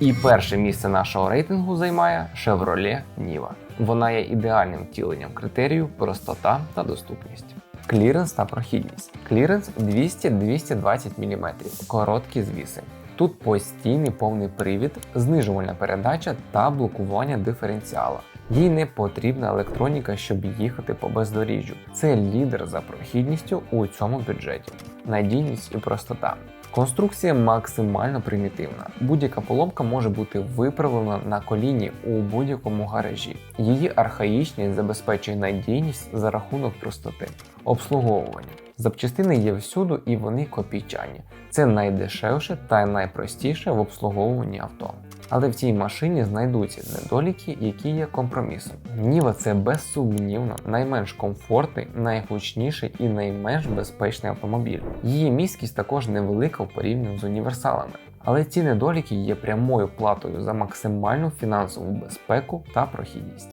І перше місце нашого рейтингу займає Chevrolet Niva. Вона є ідеальним втіленням критерію простота та доступність. Кліренс та прохідність. Кліренс 200-220 мм, короткі звіси. Тут постійний повний привід, знижувальна передача та блокування диференціала. Їй не потрібна електроніка, щоб їхати по бездоріжжю. Це лідер за прохідністю у цьому бюджеті. Надійність і простота. Конструкція максимально примітивна. Будь-яка поломка може бути виправлена на коліні у будь-якому гаражі. Її архаїчність забезпечує надійність за рахунок простоти. Обслуговування. Запчастини є всюди і вони копійчані. Це найдешевше та найпростіше в обслуговуванні авто. Але в цій машині знайдуться недоліки, які є компромісом. Ніва це безсумнівно найменш комфортний, найгучніший і найменш безпечний автомобіль. Її міськість також невелика в порівнянні з універсалами. Але ці недоліки є прямою платою за максимальну фінансову безпеку та прохідність.